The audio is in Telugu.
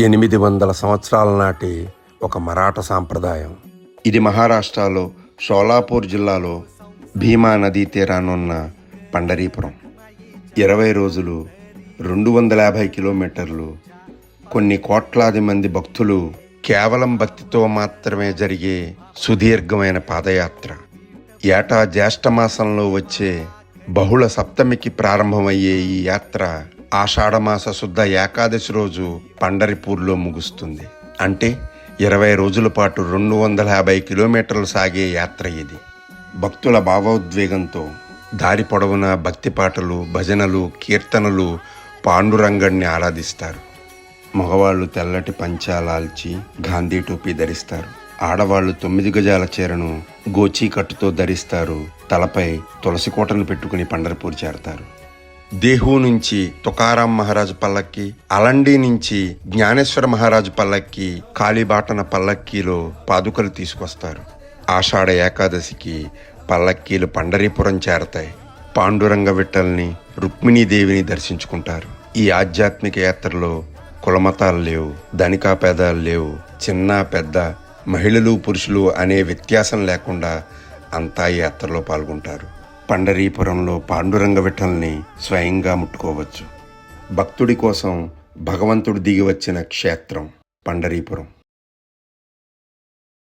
ఎనిమిది వందల సంవత్సరాల నాటి ఒక మరాఠా సాంప్రదాయం. ఇది మహారాష్ట్రలో షోలాపూర్ జిల్లాలో భీమా నదీ తీరానున్న పండరీపురం. ఇరవై రోజులు రెండు వందల యాభై కిలోమీటర్లు కొన్ని కోట్లాది మంది భక్తులు కేవలం భక్తితో మాత్రమే జరిగే సుదీర్ఘమైన పాదయాత్ర. ఏటా జ్యేష్ఠమాసంలో వచ్చే బహుళ సప్తమికి ప్రారంభమయ్యే ఈ యాత్ర ఆషాఢమాస శుద్ధ ఏకాదశి రోజు పండరిపూర్లో ముగుస్తుంది. అంటే ఇరవై రోజుల పాటు రెండు వందల యాభై కిలోమీటర్లు సాగే యాత్ర ఇది. భక్తుల భావోద్వేగంతో దారి పొడవున భక్తి పాటలు భజనలు కీర్తనలు పాండురంగణ్ణి ఆరాధిస్తారు. మగవాళ్ళు తెల్లటి పంచాలాల్చి గాంధీ టోపీ ధరిస్తారు. ఆడవాళ్ళు తొమ్మిది గజాల చీరను గోచీ కట్టుతో ధరిస్తారు. తలపై తులసి కోటను పెట్టుకుని పండరపూర్ చేరతారు. దేహు నుంచి తుకారాం మహారాజు పల్లక్కి అలండి నుంచి జ్ఞానేశ్వర మహారాజు పల్లక్కి కాళీబాటన పల్లక్కీలో పాదుకలు తీసుకొస్తారు. ఆషాఢ ఏకాదశికి పల్లక్కీలు పండరీపురం చేరతాయి. పాండురంగ విట్టల్ని రుక్మిణీదేవిని దర్శించుకుంటారు. ఈ ఆధ్యాత్మిక యాత్రలో కులమతాలు లేవు ధనికా పేదాలు లేవు చిన్న పెద్ద మహిళలు పురుషులు అనే వ్యత్యాసం లేకుండా అంతా ఈ యాత్రలో పాల్గొంటారు. పండరీపురంలో పాండురంగ విఠల్ని స్వయంగా ముట్టుకోవచ్చు. భక్తుడి కోసం భగవంతుడు దిగి వచ్చిన క్షేత్రం పండరీపురం.